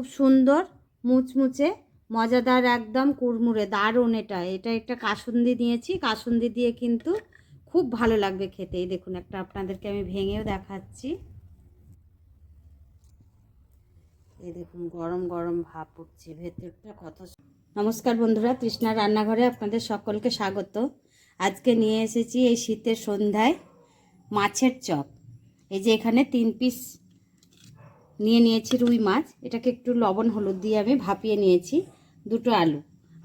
খুব সুন্দর, মুচমুচে, মজাদার একদম কুড়মুড়ে, দারুণ এটা। এটা একটা কাসুন্দি দিয়েছি, কাসুন্দি দিয়ে কিন্তু খুব ভালো লাগবে খেতে। এই দেখুন একটা আপনাদেরকে আমি ভেঙেও দেখাচ্ছি। এই দেখুন গরম গরম ভাব উঠছে, ভেতরটা কত নমস্কার বন্ধুরা তৃষ্ণা রান্নাঘরে আপনাদের সকলকে স্বাগত। আজকে নিয়ে এসেছি এই শীতের সন্ধ্যায় মাছের চপ। এই যে এখানে তিন পিস নিয়ে নিয়েছি রুই মাছ। এটাকে একটু লবণ হলুদ দিয়ে আমি ভাপিয়ে নিয়েছি দুটো আলু।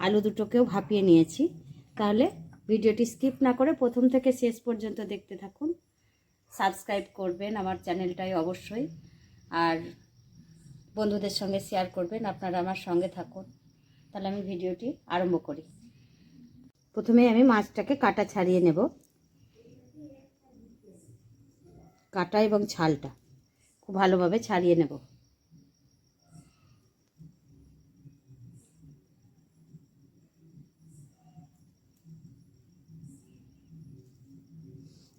আলু দুটোকেও ভাপিয়ে নিয়েছি। তাহলে ভিডিওটি স্কিপ না করে প্রথম থেকে শেষ পর্যন্ত দেখতে থাকুন। সাবস্ক্রাইব করবেন আমার চ্যানেলটাই অবশ্যই। আর বন্ধুদের সঙ্গে শেয়ার করবেন, আপনারা আমার সঙ্গে থাকুন। তাহলে আমি ভিডিওটি আরম্ভ করি। প্রথমে আমি মাছটাকে কাটা ছাড়িয়ে নেব। কাটা এবং ছালটা। খুব ভালোভাবে ছাড়িয়ে নেব।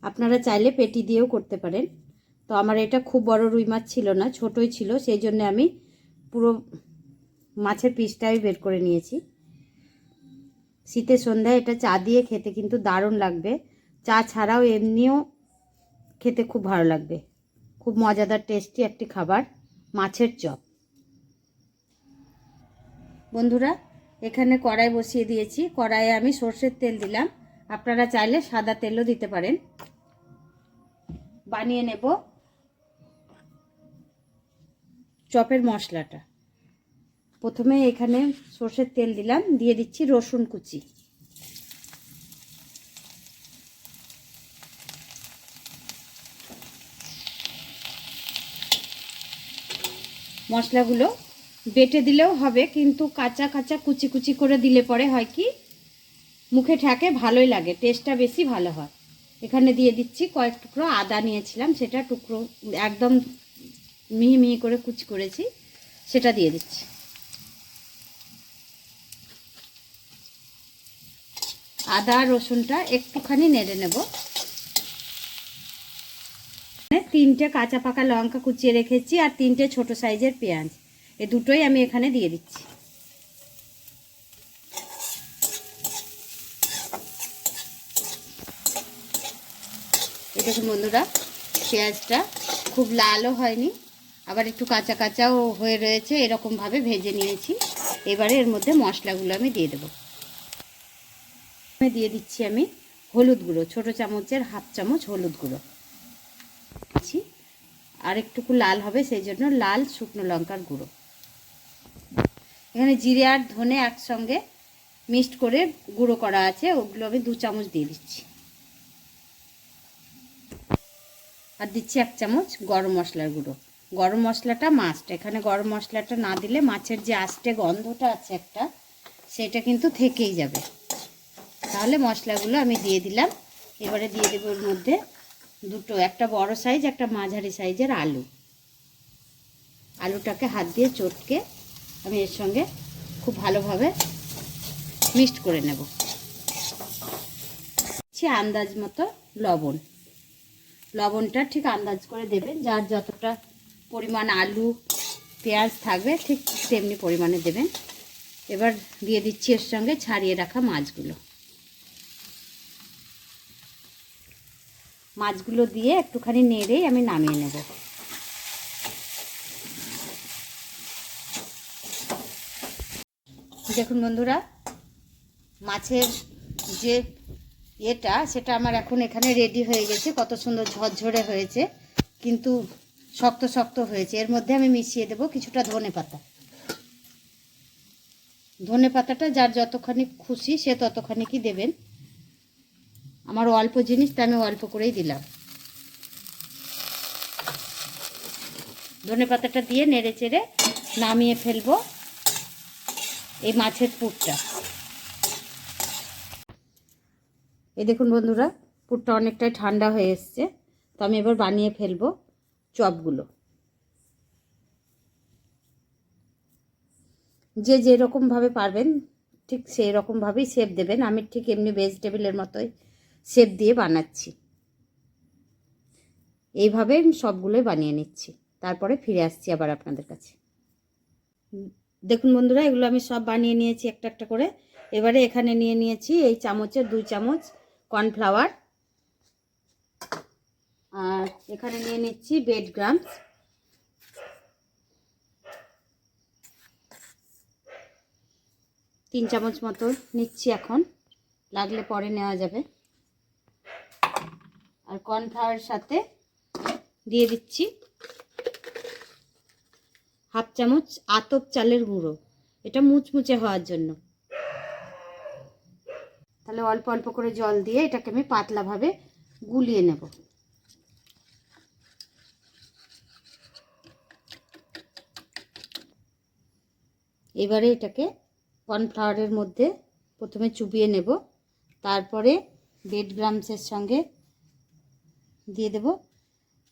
আপনারা চাইলে পেটি দিয়েও করতে পারেন। তো আমার এটা খুব বড় রুই মাছ ছিল না, ছোটই ছিল, সেই জন্য আমি পুরো মাছের পিসটাই বের করে নিয়েছি। শীতের সন্ধ্যায় এটা চা দিয়ে খেতে কিন্তু দারুণ লাগবে। চা ছাড়াও এমনিও খেতে খুব ভালো লাগবে। খুব মজাদার টেস্টি একটি খাবার, মাছের চপ। বন্ধুরা, এখানে কড়াই বসিয়ে দিয়েছি। কড়াইয়ে আমি সর্ষের তেল দিলাম। আপনারা চাইলে সাদা তেলও দিতে পারেন। বানিয়ে নেব চপের মশলাটা। প্রথমে এখানে সর্ষের তেল দিলাম। দিয়ে দিচ্ছি রসুন কুচি। মশলাগুলো বেটে দিলেও হবে, কিন্তু কাঁচা কাঁচা কুচি কুচি করে দিলে পরে হয় কি, মুখে ঠেকে ভালোই লাগে টেস্টটা বেশি ভালো হয়। এখানে দিয়ে দিচ্ছি কয়েক টুকরো আদা নিয়েছিলাম, সেটা টুকরো একদম মিহি মিহি করে কুচি করেছি, সেটা দিয়ে দিচ্ছি। আদা রসুনটা একটুখানি নেড়ে নেব। তিনটে কাঁচা পাকা লঙ্কা কুচিয়ে রেখেছি আর তিনটে ছোট সাইজের পেঁয়াজ। এ দুটোই আমি এখানে দিয়ে দিচ্ছি। দেখুন বন্ধুরা, পেঁয়াজটা খুব লালও হয়নি, আবার একটু কাঁচা কাঁচাও হয়ে রয়েছে, এরকমভাবে ভেজে নিয়েছি। এবারে এর মধ্যে মশলাগুলো আমি দিয়ে দেবো। দিয়ে দিচ্ছি আমি হলুদ গুঁড়ো, ছোটো চামচের হাফ চামচ হলুদ গুঁড়ো। দিচ্ছি আর একটুকু লাল হবে, সেই জন্য লাল শুকনো লঙ্কার গুঁড়ো। এখানে জিরে আর ধনে একসঙ্গে মিক্সড করে গুঁড়ো করা আছে, ওগুলো আমি দু চামচ দিয়ে দিচ্ছি। আর দিচ্ছি এক চামচ গরম মশলার গুঁড়ো। গরম মশলাটা মাস্ট এখানে গরম মশলাটা না দিলে মাছের যে আস্তে গন্ধটা আছে একটা, সেটা কিন্তু থেকেই যাবে। তাহলে মশলাগুলো আমি দিয়ে দিলাম। এবারে দিয়ে দেবো ওর মধ্যে দুটো, একটা বড় সাইজ একটা মাঝারি সাইজের আলু। আলুটাকে হাত দিয়ে চটকে আমি এর সঙ্গে খুব ভালোভাবে মিক্সড করে নেব। আন্দাজ মতো লবণ। লবণটা ঠিক আন্দাজ করে দেবেন, যার যতটা পরিমাণ আলু, পেঁয়াজ থাকবে ঠিক তেমনি পরিমাণে দেবেন। এবার দিয়ে দিচ্ছি এর সঙ্গে ছাড়িয়ে রাখা মাছগুলো। মাছগুলো দিয়ে একটুখানি নেড়েই আমি নামিয়ে নেব। দেখুন বন্ধুরা, মাছের যে এটা সেটা আমার এখন এখানে রেডি হয়ে গেছে। কত সুন্দর ঝরঝরে হয়েছে, কিন্তু শক্ত শক্ত হয়েছে। এর মধ্যে আমি মিশিয়ে দেব কিছুটা ধনে পাতা। ধনে পাতাটা যার যতখানি খুশি সে ততখানি কি দেবেন। আমার অল্প জিনিস তা আমি অল্প করেই দিলাম। ধনে পাতাটা দিয়ে নেড়ে চেড়ে নামিয়ে ফেলব এই মাছের পুরটা। এই দেখুন বন্ধুরা, পুরটা অনেকটাই ঠান্ডা হয়ে এসছে। তো আমি এবার বানিয়ে ফেলব চপগুলো। যে যেরকমভাবে পারবেন, ঠিক সেই রকমভাবেই শেপ দেবেন। আমি ঠিক এমনি ভেজিটেবিলের মতোই শেপ দিয়ে বানাচ্ছি। এইভাবে সবগুলোই বানিয়ে নিচ্ছি। তারপরে ফিরে আসছি আবার আপনাদের কাছে। দেখুন বন্ধুরা, এগুলো আমি সব বানিয়ে নিয়েছি একটা একটা করে। এবারে এখানে নিয়ে নিয়েছি এই চামচের দুই চামচ কর্নফ্লাওয়ার। আর এখানে নিয়ে নিচ্ছি বেড গ্রামস। তিন চামচ মতো নিচ্ছি এখন। লাগলে পরে নেওয়া যাবে। আর কর্নফ্লাওয়ারের সাথে দিয়ে দিচ্ছি হাফ চামচ আতপ চালের গুঁড়ো। এটা মুচমুচে হওয়ার জন্য। তাহলে অল্প অল্প করে জল দিয়ে এটাকে আমি পাতলাভাবে গুলিয়ে নেব। এবারে এটাকে কর্নফ্লাওয়ারের মধ্যে প্রথমে চুবিয়ে নেব। তারপরে বেড গ্রামসের সঙ্গে দিয়ে দেব।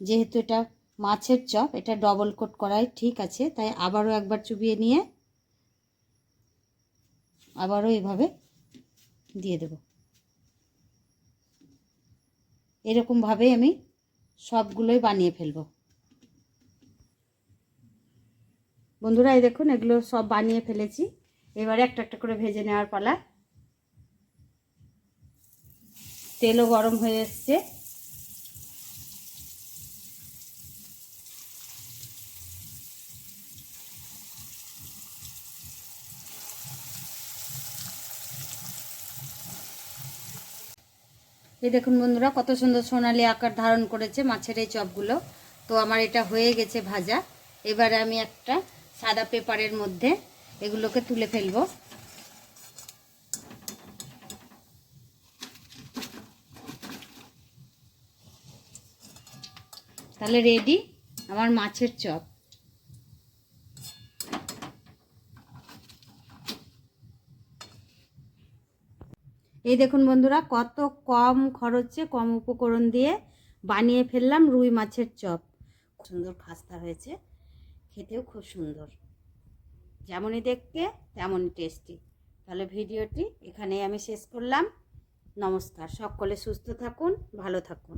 যেহেতু এটা মাছের চপ, এটা ডবল কোট করাই ঠিক আছে। তাই আবারও একবার চুবিয়ে নিয়ে আবারও এভাবে দিয়ে দেব। এরকমভাবেই আমি সবগুলোই বানিয়ে ফেলব। বন্ধুরা, এই দেখুন, এগুলো সব বানিয়ে ফেলেছি। এবারে একটা একটা করে ভেজে নেওয়ার পালা। তেলও গরম হয়ে এসছে। এই দেখুন বন্ধুরা, কত সুন্দর সোনালি আকার ধারণ করেছে মাছের এই চপগুলো। তো আমার এটা হয়ে গেছে ভাজা। এবারে আমি একটা সাদা পেপারের মধ্যে এগুলোকে তুলে ফেলব। তাহলে রেডি আমার মাছের চপ। এই দেখুন বন্ধুরা, কত কম খরচে কম উপকরণ দিয়ে বানিয়ে ফেললাম রুই মাছের চপ। সুন্দর খাস্তা হয়েছে, খেতেও খুব সুন্দর। যেমনই দেখতে, তেমনই টেস্টি তাহলে ভিডিওটি এখানেই আমি শেষ করলাম। নমস্কার, সকলে সুস্থ থাকুন, ভালো থাকুন।